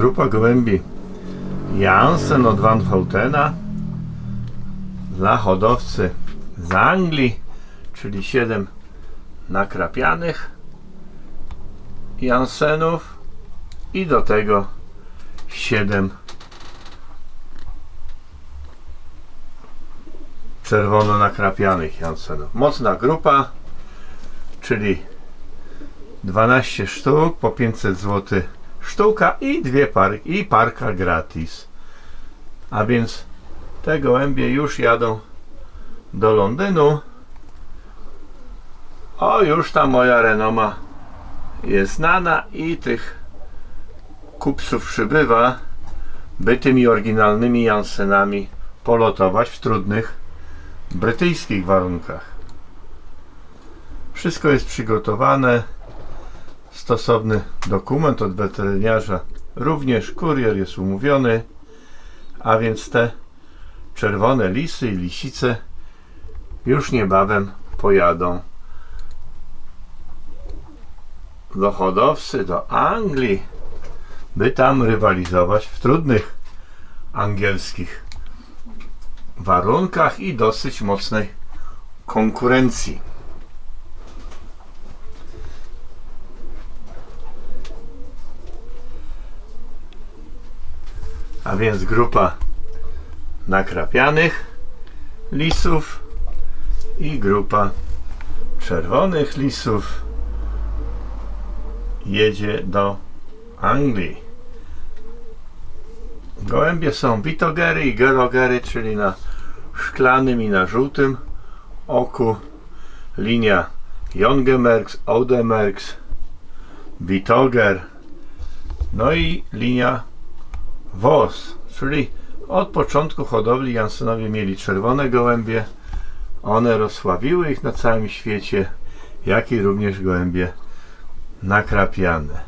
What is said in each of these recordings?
grupa gołębi Jansen od Van Houtena dla hodowcy z Anglii, czyli 7 nakrapianych Jansenów i do tego 7 czerwono nakrapianych Jansenów. Mocna grupa, czyli 12 sztuk po 500 zł sztuka i dwie parki i parka gratis. A więc te gołębie już jadą do Londynu. O, już ta moja renoma jest znana i tych kupców przybywa, by tymi oryginalnymi Jansenami polotować w trudnych brytyjskich warunkach. Wszystko jest przygotowane. Stosowny dokument od weteryniarza również kurier jest umówiony, a więc te czerwone lisy i lisice już niebawem pojadą do hodowcy, do Anglii, by tam rywalizować w trudnych angielskich warunkach i dosyć mocnej konkurencji. A więc grupa nakrapianych lisów i grupa czerwonych lisów jedzie do Anglii. Gołębie są bitogery i gerogery, czyli na szklanym i na żółtym oku. Linia Jongemerks, Oudemerks, Bitoger, no i linia WOS, czyli od początku hodowli Jansenowie mieli czerwone gołębie. One rozsławiły ich na całym świecie, jak i również gołębie nakrapiane.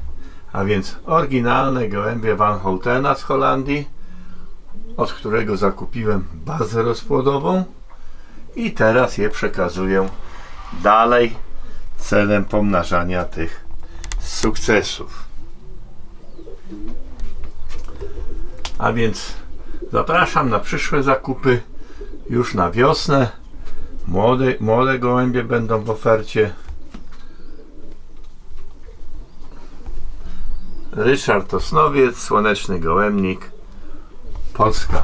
A więc oryginalne gołębie Van Houtena z Holandii, od którego zakupiłem bazę rozpłodową i teraz je przekazuję dalej celem pomnażania tych sukcesów. A więc zapraszam na przyszłe zakupy już na wiosnę. Młode, młode gołębie będą w ofercie. Ryszard Osnowiec, Słoneczny Gołębnik, Polska.